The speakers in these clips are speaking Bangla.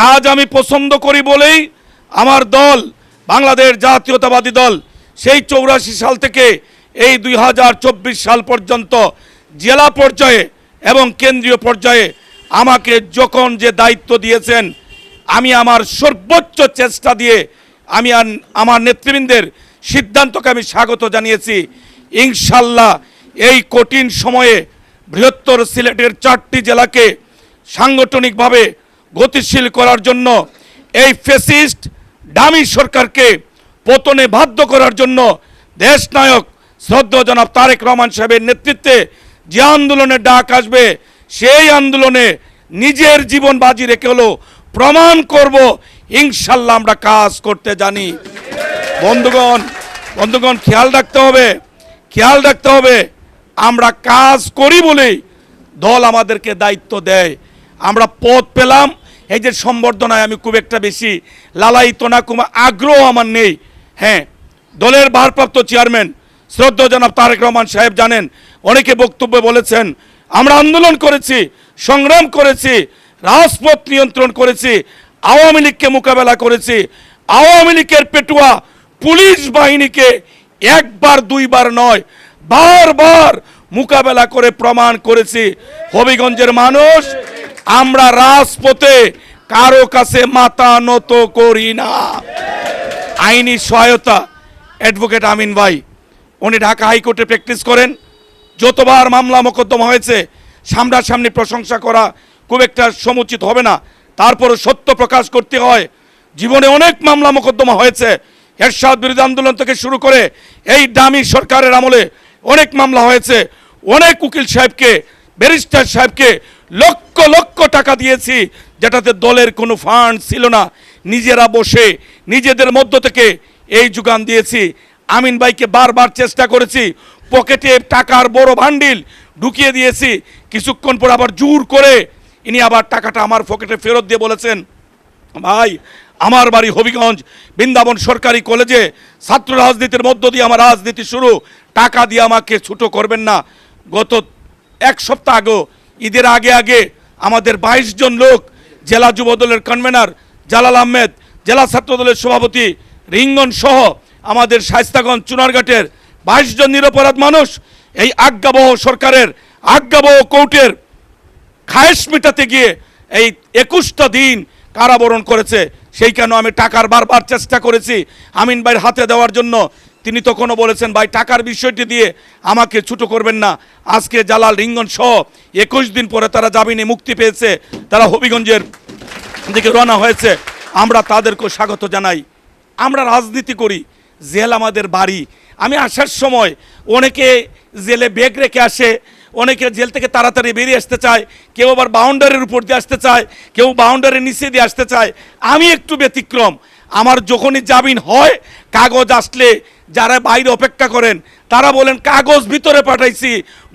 কাজ আমি পছন্দ করি বলেই আমার দল, বাংলাদেশ জাতীয়তাবাদী দল, সেই চৌরাশি সাল থেকে এই দুই হাজার চব্বিশ সাল পর্যন্ত জেলা পর্যায়ে এবং কেন্দ্রীয় পর্যায়ে আমাকে যখন যে দায়িত্ব দিয়েছেন, আমি আমার সর্বোচ্চ চেষ্টা দিয়ে আমি আমার নেতৃবৃন্দের সিদ্ধান্তকে আমি স্বাগত জানিয়েছি। ইনশাল্লাহ এই কঠিন সময়ে বৃহত্তর সিলেটের চারটি জেলাকে সাংগঠনিকভাবে গতিশীল করার জন্য এই ফেসিস্ট ডামি সরকারকে পতনে বাধ্য করার জন্য দেশনায়ক শ্রদ্ধা জনাব তারেক রহমান সাহেবের নেতৃত্বে যে আন্দোলনের ডাক আসবে, সেই আন্দোলনে নিজের জীবন বাজি রেখে হলো প্রমাণ করব, ইনশাল্লাহ আমরা কাজ করতে জানি। বন্ধুগণ বন্ধুগণ, খেয়াল রাখতে হবে, খেয়াল রাখতে হবে, আমরা কাজ করি বলেই দল আমাদেরকে দায়িত্ব দেয়। আমরা পদ পেলাম এই যে সম্বর্ধনায় আমি খুব একটা বেশি লালায়িত না কুমা আগ্রহ আমার নেই। হ্যাঁ দলের ভারপ্রাপ্ত চেয়ারম্যান শ্রদ্ধা জনাব তারেক রহমান সাহেব জানেন, অনেকে বক্তব্যে বলেছেন, আমরা আন্দোলন করেছি, সংগ্রাম করেছি, রাজপথ নিয়ন্ত্রণ করেছি, আওয়ামী লীগকে মোকাবেলা করেছি, আওয়ামী লীগের পেটুয়া পুলিশ বাহিনীকে একবার, দুইবার নয়, বারবার মোকাবেলা করে প্রমাণ করেছি। হবিগঞ্জের মানুষ আমরা রাজপথে কারও কাছে মাথা নত করি না। আইনি সহায়তা, অ্যাডভোকেট আমিন ভাই, উনি ঢাকা হাইকোর্টে প্র্যাকটিস করেন। যতবার মামলা মোকদ্দমা হয়েছে, সামনাসামনি প্রশংসা করা খুব একটা সমুচিত হবে না। তারপরও সত্য প্রকাশ করতে হয়, জীবনে অনেক মামলা মোকদ্দমা হয়েছে। এরশাদ বিরোধী আন্দোলন থেকে শুরু করে এই দামি সরকারের আমলে অনেক মামলা হয়েছে। অনেক উকিল সাহেবকে, ব্যারিস্টার সাহেবকে লক্ষ লক্ষ টাকা দিয়েছি, যেটাতে দলের কোনো ফান্ড ছিল না। নিজেরা বসে নিজেদের মধ্য থেকে এই যোগান দিয়েছি। আমিন ভাইকে বারবার চেষ্টা করেছি, পকেটে টাকার বড় ভান্ডিল ঢুকিয়ে দিয়েছি। কিছুক্ষণ পর আবার জোর করে ইনি আবার টাকাটা আমার পকেটে ফেরত দিয়ে বলেছেন, ভাই, আমার বাড়ি হবিগঞ্জ, বৃন্দাবন সরকারি কলেজে ছাত্র রাজনীতির মধ্য দিয়ে আমার রাজনীতি শুরু। টাকা দিয়ে আমাকে ছুটো করবেন না। গত এক সপ্তাহ আগে ঈদের আগে আগে আমাদের বাইশ জন লোক জেলা যুবদলের কনভেনার জালাল আহমেদ, জেলা ছাত্রদলের সভাপতি রিঙ্গন সহ আমাদের শায়স্তাগঞ্জ চুনারঘাটের বাইশ জন নিরপরাধ মানুষ এই আজ্ঞাবহ সরকারের আজ্ঞাবহ কোর্টের খায়েশ মেটাতে গিয়ে এই একুশটা দিন কারাবরণ করেছে। সেই কেন আমি টাকার বারবার চেষ্টা করেছি আমিন ভাইয়ের হাতে দেওয়ার জন্য। তিনি তখনও বলেছেন, ভাই, টাকার বিষয়টি দিয়ে আমাকে ছুটো করবেন না। আজকে জালাল রিঙ্গন সহ একুশ দিন পরে তারা জামিনে মুক্তি পেয়েছে। তারা হবিগঞ্জের দিকে রওনা হয়েছে। আমরা তাদেরকে স্বাগত জানাই। আমরা রাজনীতি করি, জেল আমাদের বাড়ি। আমি আসার সময় অনেকে জেলে বেগ রেখে আসে, অনেকে জেল থেকে তাড়াতাড়ি বেরিয়ে আসতে চায়, কেউ আবার বাউন্ডারির উপর দিয়ে আসতে চায়, কেউ বাউন্ডারির নিচে দিয়ে আসতে চায়। আমি একটু ব্যতিক্রম। আমার যখনই জামিন হয়, কাগজ আসলে যারা বাইরে অপেক্ষা করেন, তারা বলেন, কাগজ ভিতরে পাঠাইছি।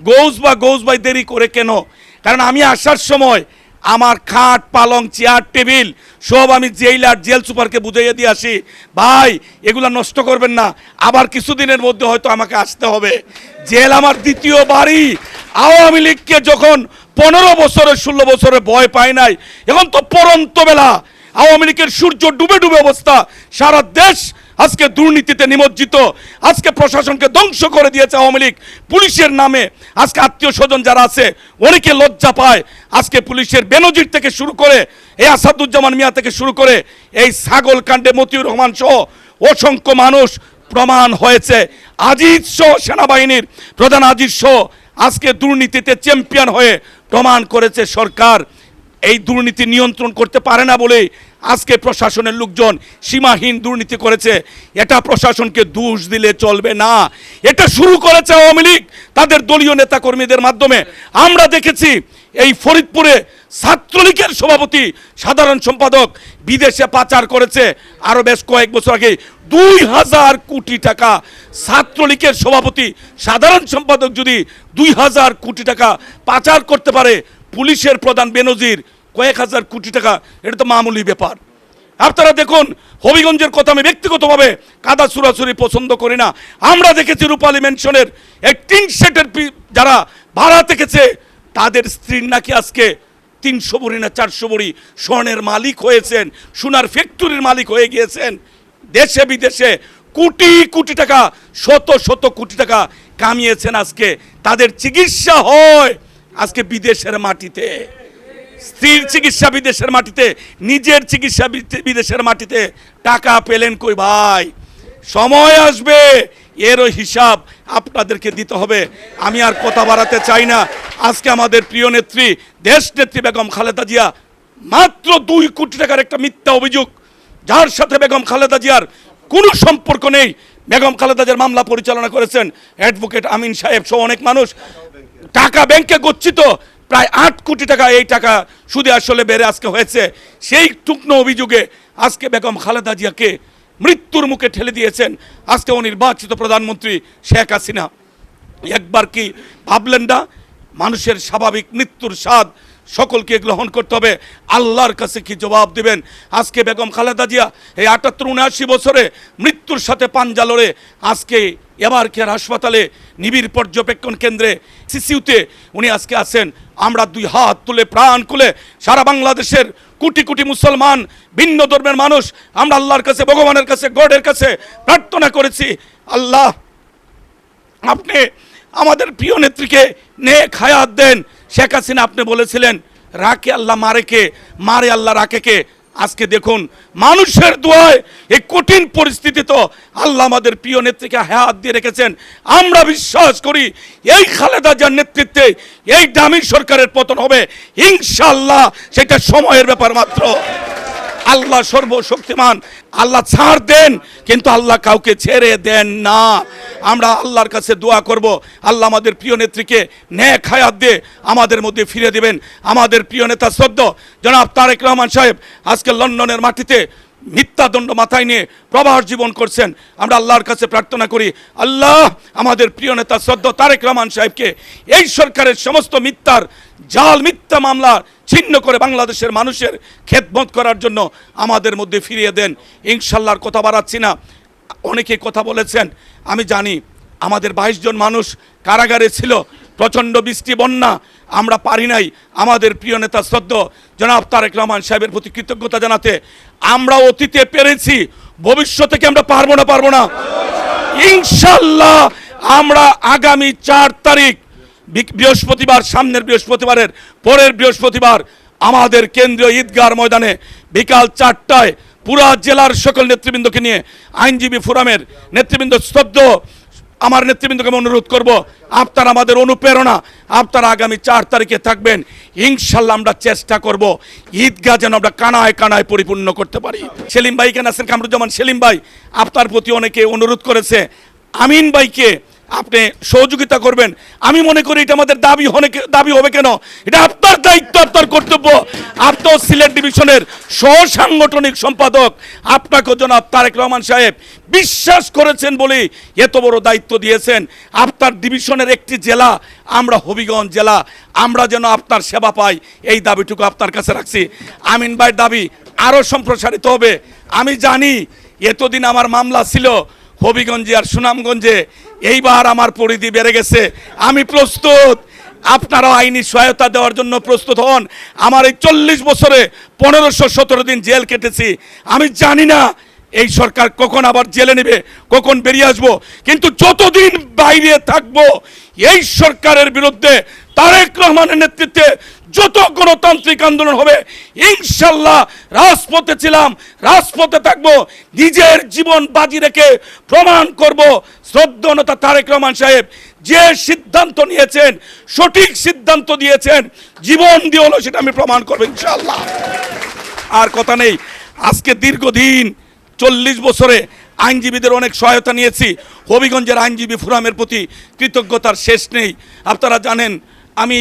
গৌস বা গৌস ভাই দেরি করে কেন? কারণ আমি আসার সময় আমার খাট, পালং, চেয়ার, টেবিল সব আমি জেইলার, জেল সুপারকে বুঝাইয়ে দিয়ে আসি, ভাই, এগুলা নষ্ট করবেন না। আবার কিছুদিনের মধ্যে হয়তো আমাকে আসতে হবে। জেল আমার দ্বিতীয় বাড়ি। আওয়ামী লীগকে যখন পনেরো বছরে, ষোলো বছরে ভয় পায় নাই, এখন তো পরন্ত বেলা। আওয়ামী লীগের সূর্য ডুবে ডুবে অবস্থা। সারা দেশ আজকে দুর্নীতিতে নিমজ্জিত, আজকে প্রশাসনকে ধ্বংস করে দিয়েছে আওয়ামী লীগ। পুলিশের নামে আজকে আত্মীয় স্বজন যারা আছে, অনেকে লজ্জা পায়। আজকে পুলিশের বেনজির থেকে শুরু করে, এই আসাদুজ্জামান মিয়া থেকে শুরু করে, এই ছাগল কাণ্ডে মতিউর রহমান সহ অসংখ্য মানুষ প্রমাণ হয়েছে। আজিজ সহ সেনাবাহিনীর প্রধান আজিজ সহ আজকে দুর্নীতিতে চ্যাম্পিয়ন হয়ে প্রমাণ করেছে সরকার। এই দুর্নীতি নিয়ন্ত্রণ করতে পারে না বলে আজকে প্রশাসনের লোকজন সীমাহীন দুর্নীতি করেছে। এটা প্রশাসনকে দোষ দিলে চলবে না। এটা শুরু করেছে আওয়ামী লীগ, তাদের দলীয় নেতাকর্মীদের মাধ্যমে। আমরা দেখেছি এই ফরিদপুরে ছাত্রলীগের সভাপতি, সাধারণ সম্পাদক বিদেশে পাচার করেছে। আরও বেশ কয়েক বছর আগে দুই হাজার কোটি টাকা ছাত্রলীগের সভাপতি, সাধারণ সম্পাদক যদি দুই হাজার কোটি টাকা পাচার করতে পারে, পুলিশের প্রধান বেনজির কয়েক হাজার কোটি টাকা, এটা তো মামুলি ব্যাপার। আপনারা দেখুন, হবিগঞ্জের কথা আমি ব্যক্তিগতভাবে কাদা সুরাসুরি পছন্দ করি না। আমরা দেখেছি রূপালী মেনশনের এই টিন সেটের যারা ভাড়া থেকেছে তাদের স্ত্রীর নাকি আজকে তিনশো বড়ি না চারশো বড়ি স্বর্ণের মালিক হয়েছেন, সোনার ফ্যাক্টরির মালিক হয়ে গিয়েছেন। দেশে বিদেশে কোটি কোটি টাকা, শত শত কোটি টাকা কামিয়েছেন আজকে। তাদের চিকিৎসা হয় আজকে বিদেশের মাটিতে। স্ত্রীর চিকিৎসা বিদেশের মাটিতে, নিজের চিকিৎসা বিদেশের মাটিতে টাকা পেলেন কই ভাই? সময় আসবে, এরও হিসাব আপনাদেরকে দিতে হবে। আমি আর কথা বাড়াতে চাই না। আজকে আমাদের প্রিয় নেত্রী, দেশ নেত্রী বেগম খালেদা জিয়া, মাত্র দুই কোটি টাকার একটা মিথ্যা অভিযোগ। যার সাথে বেগম খালেদা জিয়ার কোনো সম্পর্ক নেই। বেগম খালেদা জিয়ার মামলা পরিচালনা করেছেন অ্যাডভোকেট আমিন সাহেব সহ অনেক মানুষ। টাকা ব্যাংকে গচ্ছিত। প্রায় আট কোটি টাকা এই টাকা সুদে আসলে বেড়ে আজকে হয়েছে। সেই টুকনো অভিযোগে আজকে বেগম খালেদা জিয়াকে মৃত্যুর মুখে ঠেলে দিয়েছেন আজকে অনির্বাচিত প্রধানমন্ত্রী শেখ হাসিনা। একবার কি ভাবলেন না মানুষের স্বাভাবিক মৃত্যুর স্বাদ সকলকে গ্রহণ করতে হবে। আল্লাহর কাছে কি জবাব দিবেন? আজকে বেগম খালেদা জিয়া এই আটাত্তর উনআশি বছরে মৃত্যুর সাথে পাঞ্জা লড়ে আজকে এবার কেয়ার হাসপাতালে নিবিড় পর্যবেক্ষণ কেন্দ্রে সিসিউতে উনি আজকে আছেন। আমরা দুই হাত তুলে, প্রাণ খুলে সারা বাংলাদেশের কোটি কোটি মুসলমান, ভিন্ন ধর্মের মানুষ, আমরা আল্লাহর কাছে, ভগবানের কাছে, গডের কাছে প্রার্থনা করেছি, আল্লাহ, আপনি আমাদের প্রিয় নেত্রীকে নে খায়াত দেন। শেখ হাসিনা, আপনি বলেছিলেন, রাকে আল্লাহ মারে কে? মারে আল্লাহ রাকে কে? আজকে দেখুন, মানুষের দোয়ায় এই কঠিন পরিস্থিতি তো আল্লাহ আমাদের প্রিয় নেত্রীকে হায়াত দিয়ে রেখেছেন। আমরা বিশ্বাস করি, এই খালেদা যার নেতৃত্বে এই দামি সরকারের পতন হবে। ইনশাল্লাহ সেটা সময়ের ব্যাপার মাত্র। আল্লাহ সর্বশক্তিমান, আল্লাহ ছাড় দেন, কিন্তু আল্লাহ কাউকে ছেড়ে দেন না। আমরা আল্লাহর কাছে দোয়া করব। আল্লাহ আমাদের প্রিয় নেত্রীকে ন্যায় খায়াত দিয়ে আমাদের মধ্যে ফিরে দেবেন। আমাদের প্রিয় নেতা সদ্য জনাব তারেক রহমান সাহেব আজকে লন্ডনের মাটিতে মিথ্যাদণ্ড মাথায় নিয়ে প্রবাস জীবন করছেন। আমরা আল্লাহর কাছে প্রার্থনা করি, আল্লাহ আমাদের প্রিয় নেতা সদ্য তারেক রহমান সাহেবকে এই সরকারের সমস্ত মিথ্যার জাল, মিথ্যা মামলা ছিন্ন করে বাংলাদেশের মানুষের খেদমত করার জন্য আমাদের মধ্যে ফিরিয়ে দেন। ইনশাল্লাহর কথা বাড়াচ্ছি না। অনেকে কথা বলেছেন, আমি জানি আমাদের বাইশ জন মানুষ কারাগারে ছিল, প্রচণ্ড বৃষ্টি, বন্যা, আমরা পারি নাই। আমাদের প্রিয় নেতা শ্রদ্ধ জনাব তারেক রহমান সাহেবের প্রতি কৃতজ্ঞতা জানাতে আমরা অতীতে পেরেছি, ভবিষ্যতে কি আমরা পারব না পারব না? ইনশাল্লাহ আমরা আগামী চার তারিখ বৃহস্পতিবার, সামনের বৃহস্পতিবারের পরের বৃহস্পতিবার আমাদের কেন্দ্রীয় ঈদগার ময়দানে বিকাল চারটায় পুরা জেলার সকল নেতৃবৃন্দকে নিয়ে আইনজীবী ফোরামের নেতৃবৃন্দ শ্রদ্ধ আমার নেতৃবৃন্দকে আমি অনুরোধ করব, আপনারা আমাদের অনুপ্রেরণা, আপনারা আগামী চার তারিখে থাকবেন। ইনশাল্লাহ আমরা চেষ্টা করব, ঈদগাহ যেন আমরা কানায় কানায় পরিপূর্ণ করতে পারি। সেলিম ভাইকে নাসির কামরুজ্জামান সেলিম ভাই, আপনার প্রতি অনেকে অনুরোধ করেছে। আমিন ভাইকে আপনি সহযোগিতা করবেন। আমি মনে করি এটা আমাদের দাবি হনে দাবি হবে কেন? এটা আপনার দায়িত্ব, আপনার কর্তব্য। আপনার সিলেট ডিভিশনের সহসাংগঠনিক সম্পাদক। আপনাকে জনাব তারেক রহমান সাহেব বিশ্বাস করেছেন বলেই এত বড় দায়িত্ব দিয়েছেন। আপনার ডিভিশনের একটি জেলা, আমরা হবিগঞ্জ জেলা। আমরা যেন আপনার সেবা পাই, এই দাবিটুকু আপনার কাছে রাখছি। আমিন ভাইয়ের দাবি আরও সম্প্রসারিত হবে। আমি জানি, এতদিন আমার মামলা ছিল হবিগঞ্জে আর সুনামগঞ্জে। এইবার আমার পরিধি বেড়ে গেছে। আমি প্রস্তুত। আপনারাও আইনি সহায়তা দেওয়ার জন্য প্রস্তুত হন। আমার এই চল্লিশ বছরে পনেরোশো সতেরো দিন জেল কেটেছি। আমি জানি না এই সরকার কখন আবার জেলে নেবে, কখন বেরিয়ে আসব। কিন্তু যতদিন বাইরে থাকব, এই সরকারের বিরুদ্ধে তারেক রহমানের নেতৃত্বে যত গণতান্ত্রিক আন্দোলন হবে, ইনশাল্লাহ রাজপথে ছিলাম, রাজপথে থাকব, নিজের জীবন বাজি রেখে প্রমাণ করব শ্রদ্ধনতা তারেক রহমান সাহেব যে সিদ্ধান্ত নিয়েছেন, সঠিক সিদ্ধান্ত দিয়েছেন, জীবন দিয়ে হলো সেটা আমি প্রমাণ করব ইনশাল্লাহ। আর কথা নেই, আজকে দীর্ঘদিন চল্লিশ বছরে আইনজীবীদের অনেক সহায়তা নিয়েছি, হবিগঞ্জের আইনজীবী ফোরামের প্রতি কৃতজ্ঞতার শেষ নেই। আপনারা জানেন, আমি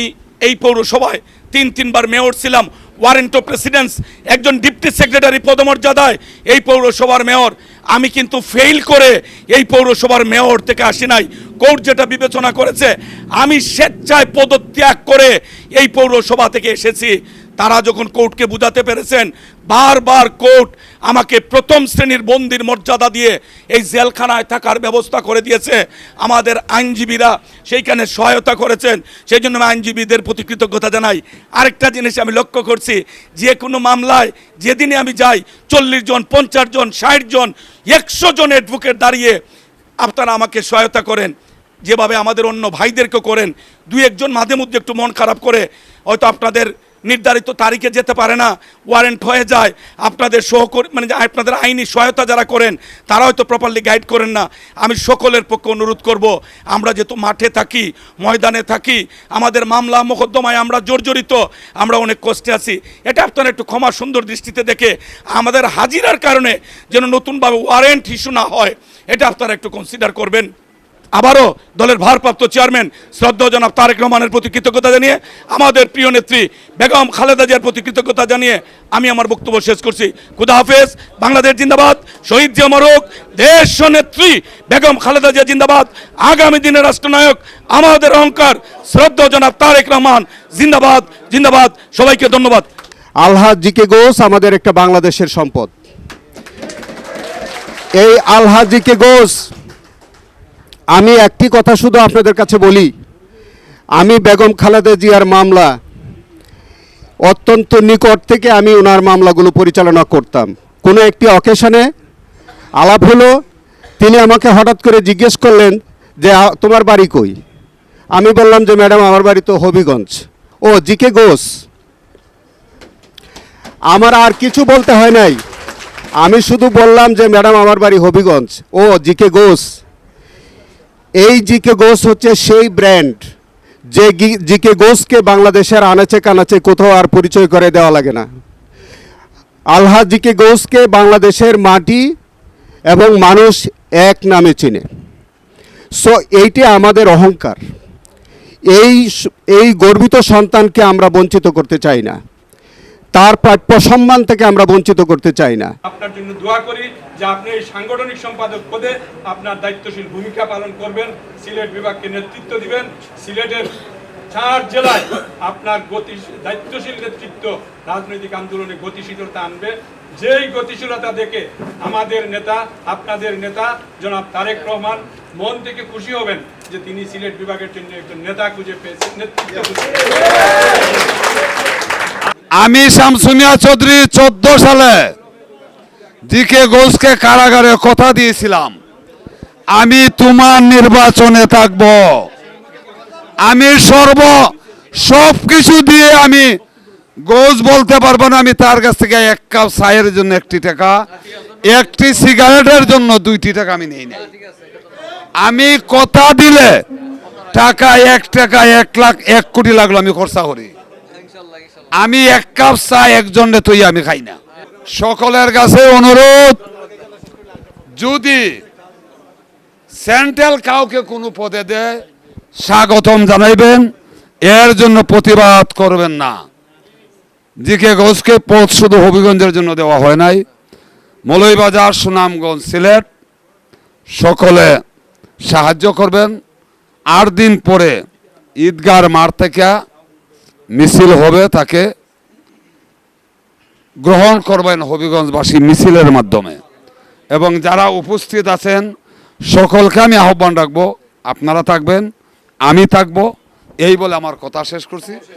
এই পৌরসভায় তিন তিনবার মেয়র ছিলাম ওয়ারেন্ট অফ প্রেসিডেন্স একজন ডিপটি সেক্রেটারি পদমর্যাদায়, এই পৌরসভার মেয়র। আমি কিন্তু ফেইল করে এই পৌরসভার মেয়র থেকে আসি নাই। কোর্ট যেটা বিবেচনা করেছে, আমি স্বেচ্ছায় পদত্যাগ করে এই পৌরসভা থেকে এসেছি। তারা যখন কোর্টকে বুঝাতে পেরেছেন, বারবার কোর্ট আমাকে প্রথম শ্রেণির বন্দির মর্যাদা দিয়ে এই জেলখানায় থাকার ব্যবস্থা করে দিয়েছে। আমাদের আইনজীবীরা সেইখানে সহায়তা করেছেন। সেই জন্য আমি আইনজীবীদের প্রতি কৃতজ্ঞতা জানাই। আরেকটা জিনিস আমি লক্ষ্য করছি, যে কোনো মামলায় যেদিনে আমি যাই, চল্লিশ জন, পঞ্চাশ জন, ষাট জন, একশো জন অ্যাডভোকেট দাঁড়িয়ে আপনারা আমাকে সহায়তা করেন। যেভাবে আমাদের অন্য ভাইদেরকে করেন। দুই একজন মাঝে মধ্যে একটু মন খারাপ করে, হয়তো আপনাদের নির্ধারিত তারিখে যেতে পারে না ওয়ারেন্ট হয়ে যায়। আপনাদের সহকর্মী মানে আপনাদের আইনি সহায়তা যারা করেন, তারা হয়তো প্রপারলি গাইড করেন না। আমি সকলের পক্ষে অনুরোধ করব, আমরা যেহেতু মাঠে থাকি, ময়দানে থাকি, আমাদের মামলা মোকদ্দমায় আমরা জর্জরিত, আমরা অনেক কষ্টে আছি। এটা আপনারা একটু ক্ষমা সুন্দর দৃষ্টিতে দেখে, আমাদের হাজিরার কারণে যেন নতুনভাবে ওয়ারেন্ট ইস্যু না হয়, এটা আপনারা একটু কনসিডার করবেন। আবারও দলের ভারপ্রাপ্ত চেয়ারম্যান শ্রদ্ধা জনাব তারেক রহমানের প্রতি কৃতজ্ঞতা জানিয়ে, আমাদের প্রিয় নেত্রী বেগম খালেদা জিয়ার প্রতি কৃতজ্ঞতা জানিয়ে আমি আমার বক্তব্য শেষ করছি। খুদা হাফেজ, বাংলাদেশ জিন্দাবাদ, শহীদ জিয়া মরক, দেশ নেত্রী বেগম খালেদা জিয়া জিন্দাবাদ, আগামী দিনের রাষ্ট্রনায়ক, আমাদের অহংকার শ্রদ্ধা জনাব তারেক রহমান, জিন্দাবাদ জিন্দাবাদ, সবাইকে ধন্যবাদ। আলহাজ জিকে গোস, আমাদের একটা বাংলাদেশের সম্পদ। এই আলহাজ জিকে গোস আমি একটি কথা শুধু আপনাদের কাছে বলি। আমি বেগম খালেদা জিয়ার মামলা অত্যন্ত নিকট থেকে আমি ওনার মামলাগুলো পরিচালনা করতাম। কোনো একটি অকেশনে আলাপ হলো, তিনি আমাকে হঠাৎ করে জিজ্ঞেস করলেন যে তোমার বাড়ি কই? আমি বললাম যে, ম্যাডাম, আমার বাড়ি তো হবিগঞ্জ। ও, জিকে ঘোষ। আমার আর কিছু বলতে হয় নাই। আমি শুধু বললাম যে, ম্যাডাম, আমার বাড়ি হবিগঞ্জ। ও, জিকে ঘোষ। এই জিকে ঘোষ হচ্ছে সেই ব্র্যান্ড যে জিকে ঘোষকে বাংলাদেশের আনাচে কানাচে কোথাও আর পরিচয় করে দেওয়া লাগে না। আলহা জিকে ঘোষকে বাংলাদেশের মাটি এবং মানুষ এক নামে চিনে। সো এইটি আমাদের অহংকার। এই এই গর্বিত সন্তানকে আমরা বঞ্চিত করতে চাই না। তার প্রাপ্য সম্মান থেকে আমরা বঞ্চিত করতে চাই না। আপনার জন্য দোয়া করি যে আপনি এই সাংগঠনিক সম্পাদক পদে আপনার দায়িত্বশীল ভূমিকা পালন করবেন, সিলেট বিভাগকে নেতৃত্ব দিবেন। সিলেটের চার জেলায় আপনার গতি দায়িত্বশীল নেতৃত্ব রাজনৈতিক আন্দোলনে গতিশীলতা আনবে। যেই গতিশীলতা দেখে আমাদের নেতা, আপনাদের নেতা, জনাব তারেক রহমান মন থেকে খুশি হবেন যে তিনি সিলেট বিভাগের জন্য একজন নেতা খুঁজে পেয়েছেন, নেতৃত্ব আমি শামসুমিয়া চৌধুরী চোদ্দ সালে দিকে ঘোষকে কারাগারে কথা দিয়েছিলাম। আমি তোমার নির্বাচনে থাকব। আমি সর্ব, সব কিছু দিয়ে আমি গোজ বলতে পারব না। আমি তার কাছ থেকে এক কাপ চায়ের জন্য একটি টাকা, একটি সিগারেটের জন্য দুইটি টাকা আমি নেই নাই। আমি কথা দিলে টাকা এক টাকা এক লাখ, এক কোটি লাগল আমি খরচা করি। আমি এক কাপ চা একজনে তুই আমি খাই না। সকলের কাছে অনুরোধ, যদি সেন্ট্রাল কাউকে কোনো পদে দেয়, স্বাগতম জানাইবেন। এর জন্য প্রতিবাদ করবেন না। জিকে ঘোষকে পদ শুধু হবিগঞ্জের জন্য দেওয়া হয় নাই। মলইবাজার সুনামগঞ্জ, সিলেট, সকলে সাহায্য করবেন। আট দিন পরে ঈদগার মার থেকে মিছিল হবে তাকে গ্রহণ করবেন হবিগঞ্জবাসী মিছিলের মাধ্যমে। এবং যারা উপস্থিত আছেন, সকলকে আমি আহ্বান রাখব, আপনারা থাকবেন, আমি থাকব, এই বলে আমার কথা শেষ করছি।